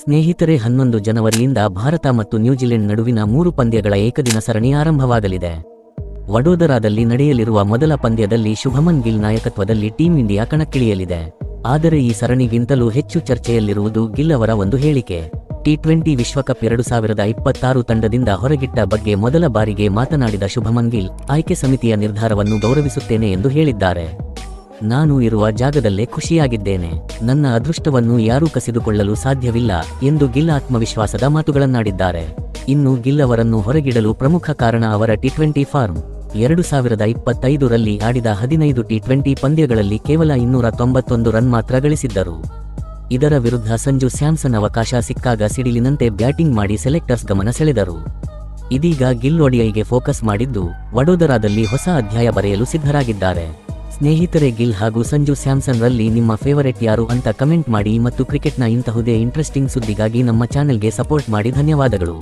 ಸ್ನೇಹಿತರೆ, ಹನ್ನೊಂದು ಜನವರಿಯಿಂದ ಭಾರತ ಮತ್ತು ನ್ಯೂಜಿಲೆಂಡ್ ನಡುವಿನ ಮೂರು ಪಂದ್ಯಗಳ ಏಕದಿನ ಸರಣಿ ಆರಂಭವಾಗಲಿದೆ. ವಡೋದರಾದಲ್ಲಿ ನಡೆಯಲಿರುವ ಮೊದಲ ಪಂದ್ಯದಲ್ಲಿ ಶುಭಮನ್ ಗಿಲ್ ನಾಯಕತ್ವದಲ್ಲಿ ಟೀಂ ಇಂಡಿಯಾ ಕಣಕ್ಕಿಳಿಯಲಿದೆ. ಆದರೆ ಈ ಸರಣಿಗಿಂತಲೂ ಹೆಚ್ಚು ಚರ್ಚೆಯಲ್ಲಿರುವುದು ಗಿಲ್ ಅವರ ಒಂದು ಹೇಳಿಕೆ. ಟಿ ಟ್ವೆಂಟಿ ವಿಶ್ವಕಪ್ ಎರಡು ಸಾವಿರದ ಇಪ್ಪತ್ತಾರು ತಂಡದಿಂದ ಹೊರಗಿಟ್ಟ ಬಗ್ಗೆ ಮೊದಲ ಬಾರಿಗೆ ಮಾತನಾಡಿದ ಶುಭಮನ್ ಗಿಲ್, ಆಯ್ಕೆ ಸಮಿತಿಯ ನಿರ್ಧಾರವನ್ನು ಗೌರವಿಸುತ್ತೇನೆ ಎಂದು ಹೇಳಿದ್ದಾರೆ. ನಾನು ಇರುವ ಜಾಗದಲ್ಲೇ ಖುಷಿಯಾಗಿದ್ದೇನೆ. ನನ್ನ ಅದೃಷ್ಟವನ್ನು ಯಾರೂ ಕಸಿದುಕೊಳ್ಳಲು ಸಾಧ್ಯವಿಲ್ಲ ಎಂದು ಗಿಲ್ ಆತ್ಮವಿಶ್ವಾಸದ ಮಾತುಗಳನ್ನಾಡಿದ್ದಾರೆ. ಇನ್ನು ಗಿಲ್ ಅವರನ್ನು ಹೊರಗಿಡಲು ಪ್ರಮುಖ ಕಾರಣ ಅವರ ಟಿ ಟ್ವೆಂಟಿ ಫಾರ್ಮ್. ಎರಡು ಸಾವಿರದ ಇಪ್ಪತ್ತೈದರಲ್ಲಿ ಆಡಿದ ಹದಿನೈದು ಟಿ ಟ್ವೆಂಟಿ ಪಂದ್ಯಗಳಲ್ಲಿ ಕೇವಲ ಇನ್ನೂರ ತೊಂಬತ್ತೊಂದು ರನ್ ಮಾತ್ರ ಗಳಿಸಿದ್ದರು. ಇದರ ವಿರುದ್ಧ ಸಂಜು ಸ್ಯಾಮ್ಸನ್ ಅವಕಾಶ ಸಿಕ್ಕಾಗ ಸಿಡಿಲಿನಂತೆ ಬ್ಯಾಟಿಂಗ್ ಮಾಡಿ ಸೆಲೆಕ್ಟರ್ಸ್ ಗಮನ ಸೆಳೆದರು. ಇದೀಗ ಗಿಲ್ ಒಡಿಯೈಗೆ ಫೋಕಸ್ ಮಾಡಿದ್ದು, ವಡೋದರಾದಲ್ಲಿ ಹೊಸ ಅಧ್ಯಾಯ ಬರೆಯಲು ಸಿದ್ಧರಾಗಿದ್ದಾರೆ. ಸ್ನೇಹಿತರೆ ಗಿಲ್ ಹಾಗೂ ಸಂಜು ಸ್ಯಾಮ್ಸನ್ ರಲ್ಲಿ ನಿಮ್ಮ ಫೇವರೆಟ್ ಯಾರು ಅಂತ ಕಮೆಂಟ್ ಮಾಡಿ ಮತ್ತು ಕ್ರಿಕೆಟ್ನ ಇಂತಹುದೇ ಇಂಟ್ರೆಸ್ಟಿಂಗ್ ಸುದ್ದಿಗಾಗಿ ನಮ್ಮ ಚಾನೆಲ್ಗೆ ಸಪೋರ್ಟ್ ಮಾಡಿ ಧನ್ಯವಾದಗಳು.